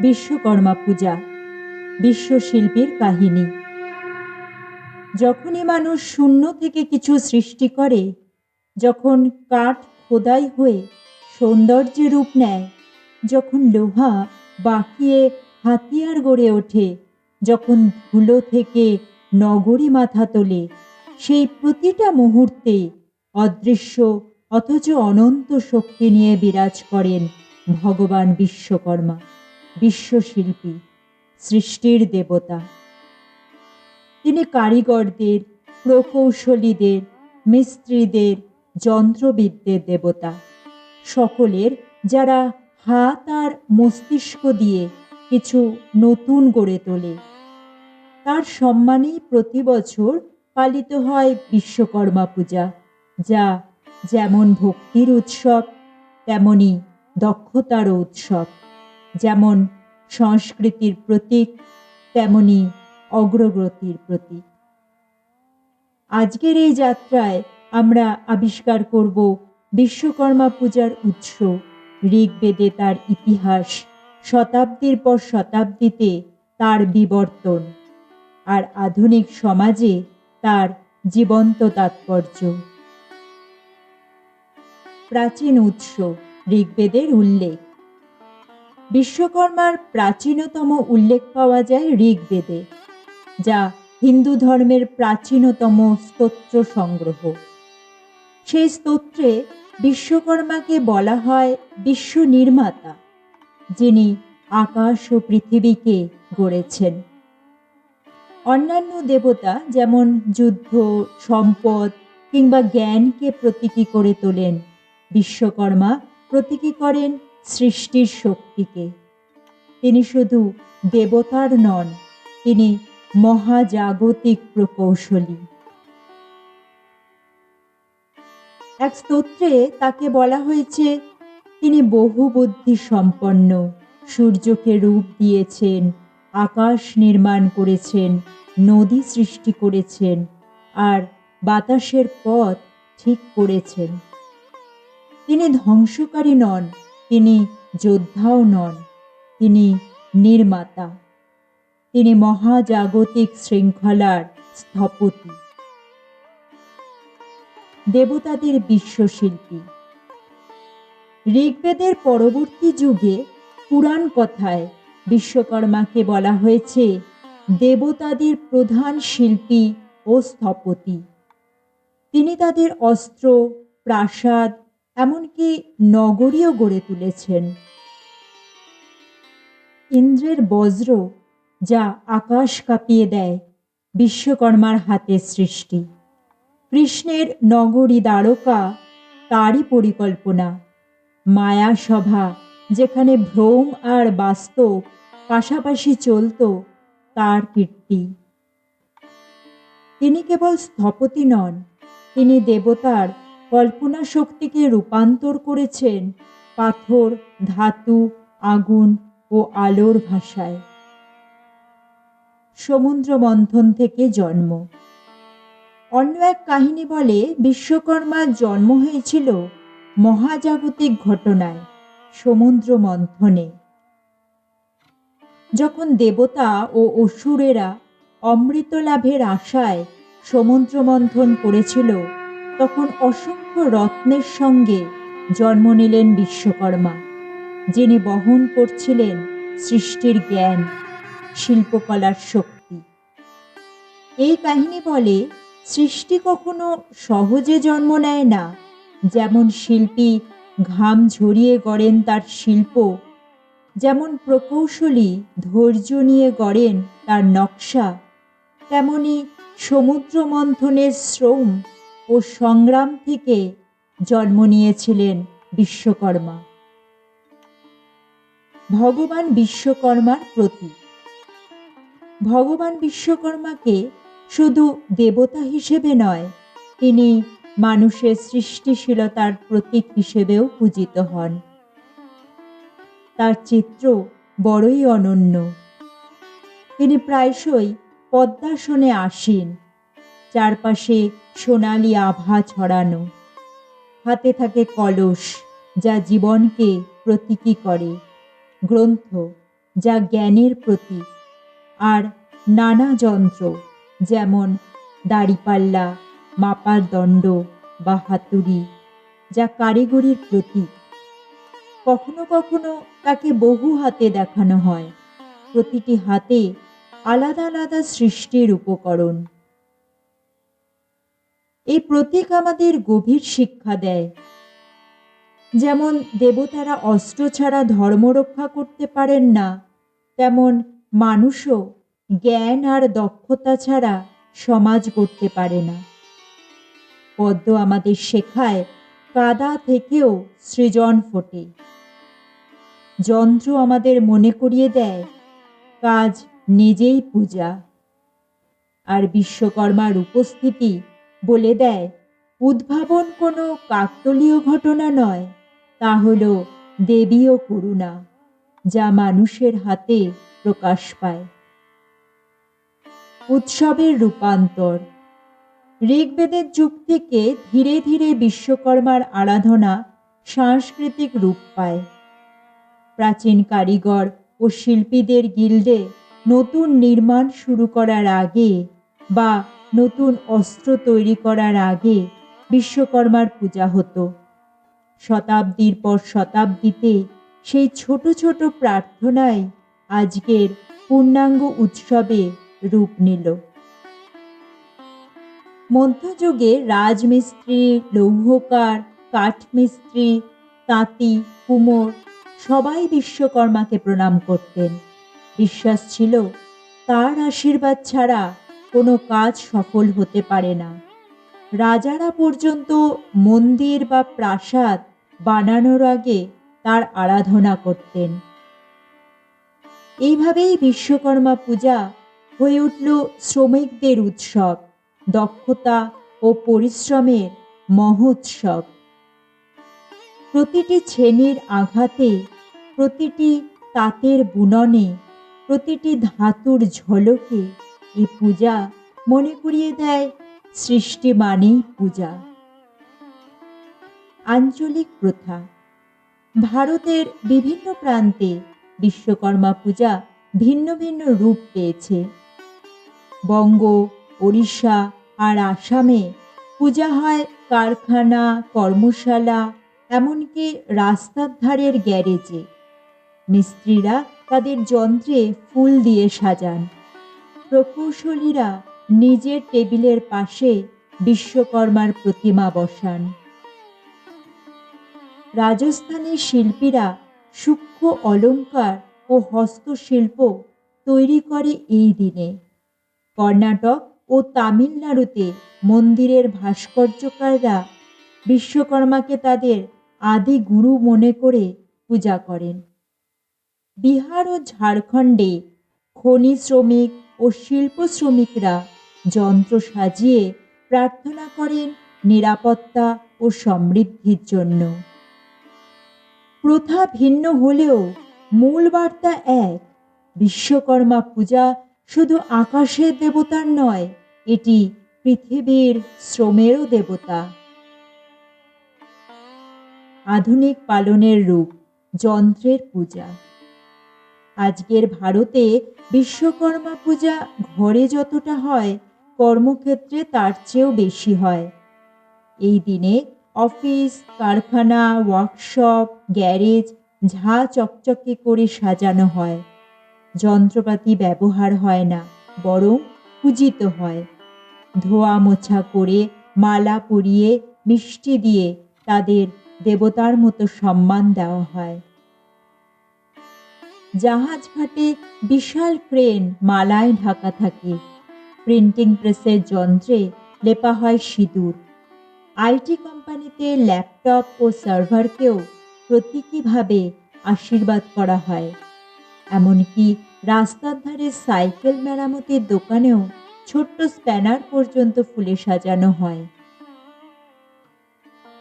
বিশ্বকর্মা পূজা, বিশ্বশিল্পীর কাহিনী। যখনই মানুষ শূন্য থেকে কিছু সৃষ্টি করে, যখন কাঠ খোদাই হয়ে সৌন্দর্যে রূপ নেয়, যখন লোহা বাঁকিয়ে হাতিয়ার গড়ে ওঠে, যখন ধুলো থেকে নগরী মাথা তোলে, সেই প্রতিটা মুহূর্তে অদৃশ্য অথচ অনন্ত শক্তি নিয়ে বিরাজ করেন ভগবান বিশ্বকর্মা, বিশ্বশিল্পী, সৃষ্টির দেবতা। তিনি কারিগরদের, প্রকৌশলীদের, মিস্ত্রিদের, যন্ত্রবিদদের দেবতা। সকলের যারা হাত আর মস্তিষ্ক দিয়ে কিছু নতুন গড়ে তোলে। তার সম্মানেই প্রতি বছর পালিত হয় বিশ্বকর্মা পূজা, যা যেমন ভক্তির উৎসব, তেমনি দক্ষতারও উৎসব। যেমন সংস্কৃতির প্রতীক, তেমনি অগ্রগতির প্রতীক। আজকের এই যাত্রায় আমরা আবিষ্কার করব বিশ্বকর্মা পূজার উৎস। ঋগ্বেদে তার ইতিহাস শতাব্দীর পর শতাব্দীতে তার বিবর্তন। আর আধুনিক সমাজে তার জীবন্ত তাৎপর্য। প্রাচীন উৎস, ঋগ্বেদের উল্লেখ। বিশ্বকর্মার প্রাচীনতম উল্লেখ পাওয়া যায় ঋগ্বেদে, যা হিন্দু ধর্মের প্রাচীনতম স্তোত্র সংগ্রহ। সেই স্তোত্রে বিশ্বকর্মাকে বলা হয় বিশ্ব নির্মাতা, যিনি আকাশ ও পৃথিবীকে গড়েছেন। অন্যান্য দেবতা যেমন যুদ্ধ, সম্পদ কিংবা জ্ঞানকে প্রতীকী করে তোলেন। বিশ্বকর্মা প্রতীকী করেন সৃষ্টির শক্তিকে। তিনি শুধু দেবতার নন, তিনি মহাজাগতিক প্রকৌশলী। এক স্তোত্রে তাকে বলা হয়েছে, তিনি বহু বুদ্ধি সম্পন্ন, সূর্যকে রূপ দিয়েছেন, আকাশ নির্মাণ করেছেন, নদী সৃষ্টি করেছেন, আর বাতাসের পথ ঠিক করেছেন। তিনি ধ্বংসকারী নন, তিনি যোদ্ধাও নন, তিনি নির্মাতা। তিনি মহাজাগতিক শৃঙ্খলার স্থপতি। দেবতাদের বিশ্বশিল্পী। ঋগ্বেদের পরবর্তী যুগে পুরাণ কথায় বিশ্বকর্মাকে বলা হয়েছে দেবতাদের প্রধান শিল্পী ও স্থপতি। তিনি তাদের অস্ত্র, প্রাসাদ এমনকি নগরীও গড়ে তুলেছেন। ইন্দ্রের বজ্র যা আকাশ কাঁপিয়ে দেয়, বিশ্বকর্মার হাতে সৃষ্টি। কৃষ্ণের নগরী দ্বারকা তারই পরিকল্পনা। মায়া সভা যেখানে ভ্রম আর বাস্তব পাশাপাশি চলত, তার কীর্তি। তিনি কেবল স্থপতি নন, তিনি দেবতার কল্পনা শক্তিকে রূপান্তর করেছেন পাথর, ধাতু, আগুন ও আলোর ভাষায়। সমুদ্র মন্থন থেকে জন্ম। অন্য এক কাহিনী বলে, বিশ্বকর্মার জন্ম হয়েছিল মহাজাগতিক ঘটনায় সমুদ্র মন্থনে যখন দেবতা ও অসুরেরা অমৃত লাভের আশায় সমুদ্র মন্থন করেছিল, তখন অসংখ্য রত্নের সঙ্গে জন্ম নিলেন বিশ্বকর্মা, যিনি বহন করছিলেন সৃষ্টির জ্ঞান, শিল্পকলার শক্তি। এই কাহিনী বলে, সৃষ্টি কখনো সহজে জন্ম নেয় না। যেমন শিল্পী ঘাম ঝরিয়ে গড়েন তার শিল্প, যেমন প্রকৌশলী ধৈর্য নিয়ে গড়েন তার নকশা, তেমনি সমুদ্র মন্থনের শ্রম ও সংগ্রাম থেকে জন্ম নিয়েছিলেন বিশ্বকর্মা। ভগবান বিশ্বকর্মার প্রতীক ভগবান বিশ্বকর্মাকে শুধু দেবতা হিসেবে নয়, তিনি মানুষের সৃষ্টিশীলতার প্রতীক হিসেবেও পূজিত হন। তার চিত্র বড়ই অনন্য। তিনি প্রায়শই পদ্মাসনে আসীন। চারপাশে সোনালি আভা ছড়ানো। হাতে থাকে কলস যা জীবনকে প্রতীকী করে। গ্রন্থ যা জ্ঞানের প্রতীক। আর নানা যন্ত্র যেমন দাড়িপাল্লা, মাপার দণ্ড বা হাতুড়ি যা কারিগরির প্রতীক। কখনো কখনো তাকে বহু হাতে দেখানো হয়। প্রতিটি হাতে আলাদা আলাদা সৃষ্টির উপকরণ। এই প্রতীক আমাদের গভীর শিক্ষা দেয়। যেমন দেবতারা অস্ত্র ছাড়া ধর্ম রক্ষা করতে পারেন না, তেমন মানুষও জ্ঞান আর দক্ষতা ছাড়া সমাজ করতে পারে না। পদ্ম আমাদের শেখায় কাদা থেকেও সৃজন ফোটে। যন্ত্র আমাদের মনে করিয়ে দেয়, কাজ নিজেই পূজা। আর বিশ্বকর্মার উপস্থিতি বলে দেয়, উদ্ভাবন কোনো কাকতলীয় ঘটনা নয়, তা হলো দেবীয় করুণা, যা মানুষের হাতে প্রকাশ পায়। উৎসবের রূপান্তর। ঋগ্বেদের যুগ থেকে ধীরে ধীরে বিশ্বকর্মার আরাধনা সাংস্কৃতিক রূপ পায়। প্রাচীন কারিগর ও শিল্পীদের গিল্ডে নতুন নির্মাণ শুরু করার আগে বা নতুন অস্ত্র তৈরি করার আগে বিশ্বকর্মার পূজা হতো। শতাব্দীর পর শতাব্দীতে সেই ছোট ছোট প্রার্থনাই আজকের পূর্ণাঙ্গ উৎসবে রূপ নিল। মধ্যযুগে রাজমিস্ত্রি, লৌহকার, কাঠমিস্ত্রি, তাঁতি, কুমোর সবাই বিশ্বকর্মাকে প্রণাম করতেন। বিশ্বাস ছিল, তার আশীর্বাদ ছাড়া কোনো কাজ সফল হতে পারে না। রাজারা পর্যন্ত মন্দির বা প্রাসাদ বানানোর আগে তার আরাধনা করতেন। এইভাবেই বিশ্বকর্মা পূজা হয়ে উঠল শ্রমিকদের উৎসব, দক্ষতা ও পরিশ্রমের মহোৎসব। প্রতিটি ছেনির আঘাতে, প্রতিটি তাঁতের বুননে, প্রতিটি ধাতুর ঝলকে এই পূজা মনে করিয়ে দেয় সৃষ্টি মানেই পূজা। আঞ্চলিক প্রথা, ভারতের বিভিন্ন প্রান্তে বিশ্বকর্মা পূজা ভিন্ন ভিন্ন রূপ পেয়েছে। বঙ্গ, ওড়িশা আর আসামে পূজা হয় কারখানা, কর্মশালা, এমনকি রাস্তার ধারের গ্যারেজে। মিস্ত্রিরা তাদের যন্ত্রে ফুল দিয়ে সাজান। প্রকৌশলীরা নিজের টেবিলের পাশে বিশ্বকর্মার প্রতিমা বসান। রাজস্থানের শিল্পীরা সূক্ষ্ম অলংকার ও হস্তশিল্প তৈরি করে এই দিনে। কর্ণাটক ও তামিলনাড়ুতে মন্দিরের ভাস্কর্যকাররা বিশ্বকর্মাকে তাদের আদি গুরু মনে করে পূজা করেন। বিহার ও ঝাড়খণ্ডে খনি শ্রমিক ও শিল্প শ্রমিকরা যন্ত্র সাজিয়ে প্রার্থনা করেন নিরাপত্তা ও সমৃদ্ধির জন্য। প্রথা ভিন্ন হলেও মূল বার্তা এক, বিশ্বকর্মা পূজা শুধু আকাশের দেবতার নয়, এটি পৃথিবীর শ্রমেরও দেবতা। আধুনিক পালনের রূপ, যন্ত্রের পূজা। আজকের ভারতে বিশ্বকর্মা পূজা ঘরে যতটা হয়, কর্মক্ষেত্রে তার চেয়েও বেশি হয়। এই দিনে অফিস, কারখানা, ওয়ার্কশপ, গ্যারেজ ঝা চকচকে করে সাজানো হয়। যন্ত্রপাতি ব্যবহার হয় না, বরং পূজিত হয়। ধোয়া মোছা করে মালা পরিয়ে মিষ্টি দিয়ে তাদের দেবতার মতো সম্মান দেওয়া হয়। জাহাজ ঘাটে বিশাল ক্রেন মালায় ঢাকা থাকে। প্রিন্টিং প্রেসের যন্ত্রে লেপা হয় সিঁদুর। আইটি কোম্পানিতে ল্যাপটপ ও সার্ভারকেও প্রতীকীভাবে আশীর্বাদ করা হয়। এমনকি রাস্তার ধারে সাইকেল মেরামতির দোকানেও ছোট্ট স্প্যানার পর্যন্ত ফুলে সাজানো হয়।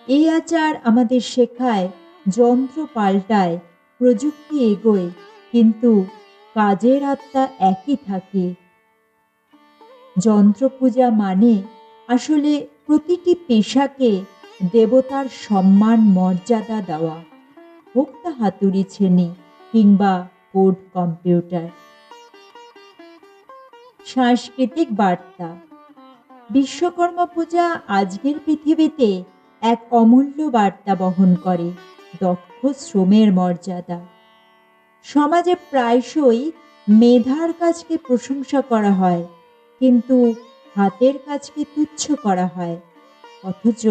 এই আচার আমাদের শেখায়, যন্ত্র পাল্টায়, প্রযুক্তি এগোয় কিন্তু কাজের আত্মা একই থাকে। যন্ত্র পূজা মানে আসলে প্রতিটি পেশাকে দেবতার সম্মান, মর্যাদা দেওয়া। হোক তা হাতুড়ি ছেনি কিংবা কোড কম্পিউটার। সাংস্কৃতিক বার্তা। বিশ্বকর্মা পূজা আজকের পৃথিবীতে এক অমূল্য বার্তা বহন করে, দক্ষ শ্রমের মর্যাদা। সমাজে প্রায়শই মেধার কাজকে প্রশংসা করা হয়, কিন্তু হাতের কাজকে তুচ্ছ করা হয়। অথচ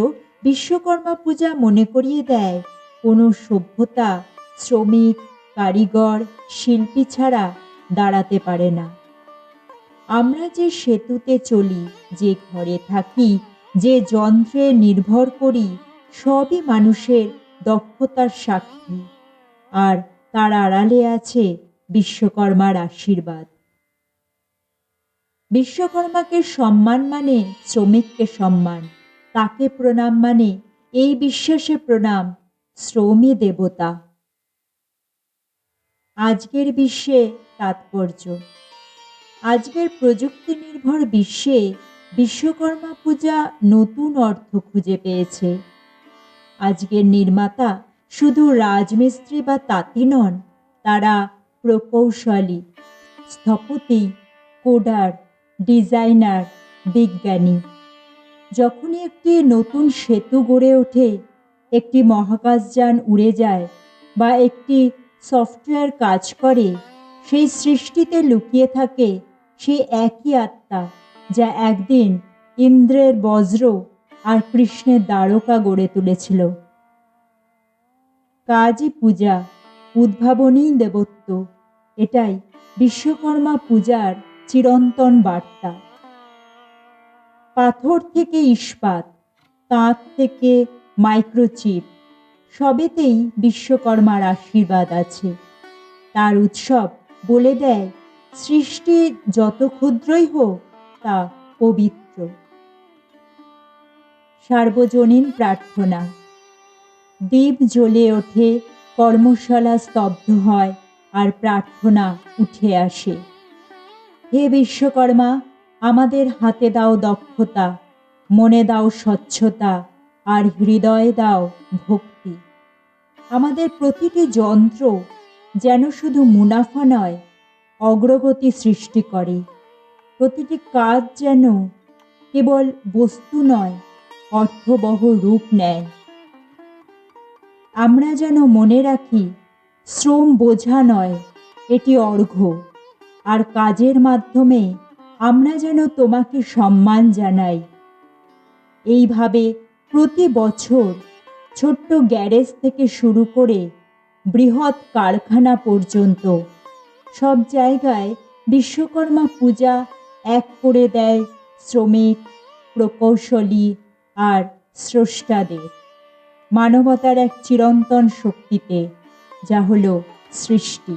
বিশ্বকর্মা পূজা মনে করিয়ে দেয়, কোনো সভ্যতা, শ্রমিক, কারিগর, শিল্পী ছাড়া দাঁড়াতে পারে না। আমরা যে সেতুতে চলি, যে ঘরে থাকি, যে যন্ত্রে নির্ভর করি, সবই মানুষের দক্ষতার সাক্ষী। আর তার আড়ালে আছে বিশ্বকর্মার আশীর্বাদ। বিশ্বকর্মাকে সম্মান মানে শ্রমিককে সম্মান, তাকে প্রণাম মানে এই বিশ্বাসে প্রণাম শ্রমই দেবতা। আজকের বিশ্বে তাৎপর্য। আজকের প্রযুক্তি নির্ভর বিশ্বে বিশ্বকর্মা পূজা নতুন অর্থ খুঁজে পেয়েছে। আজকের নির্মাতা শুধু রাজমিস্ত্রি বা তাঁতি নন, তারা প্রকৌশলী, স্থপতি, কোডার, ডিজাইনার, বিজ্ঞানী। যখনই একটি নতুন সেতু গড়ে ওঠে, একটি মহাকাশযান উড়ে যায় বা একটি সফটওয়্যার কাজ করে, সেই সৃষ্টিতে লুকিয়ে থাকে সেই একই আত্মা যা একদিন ইন্দ্রের বজ্র আর কৃষ্ণের দ্বারকা গড়ে তুলেছিল। কাজই পূজা, উদ্ভাবনী দেবত্ব। এটাই বিশ্বকর্মা পূজার চিরন্তন বার্তা। পাথর থেকে ইস্পাত, তাঁত থেকে মাইক্রোচিপ, সবেতেই বিশ্বকর্মার আশীর্বাদ আছে। তার উৎসব বলে দেয়, সৃষ্টি যত ক্ষুদ্রই হোক, তা পবিত্র। সার্বজনীন প্রার্থনা। দ্বীপ জ্বলে ওঠে, কর্মশালা স্তব্ধ হয় আর প্রার্থনা উঠে আসে। হে বিশ্বকর্মা, আমাদের হাতে দাও দক্ষতা, মনে দাও স্বচ্ছতা আর হৃদয়ে দাও ভক্তি। আমাদের প্রতিটি যন্ত্র যেন শুধু মুনাফা নয়, অগ্রগতি সৃষ্টি করে। প্রতিটি কাজ যেন কেবল বস্তু নয়, অর্থবহ রূপ নেয়। আমরা যেন মনে রাখি, শ্রম বোঝা নয়, এটি অর্ঘ্য আর কাজের মাধ্যমে আমরা যেন তোমাকে সম্মান জানাই। এইভাবে প্রতি বছর ছোট্ট গ্যারেজ থেকে শুরু করে বৃহৎ কারখানা পর্যন্ত সব জায়গায় বিশ্বকর্মা পূজা এক করে দেয় শ্রমিক, প্রকৌশলী আর স্রষ্টাদের। মানবতার এক চিরন্তন শক্তিতে যা হলো সৃষ্টি।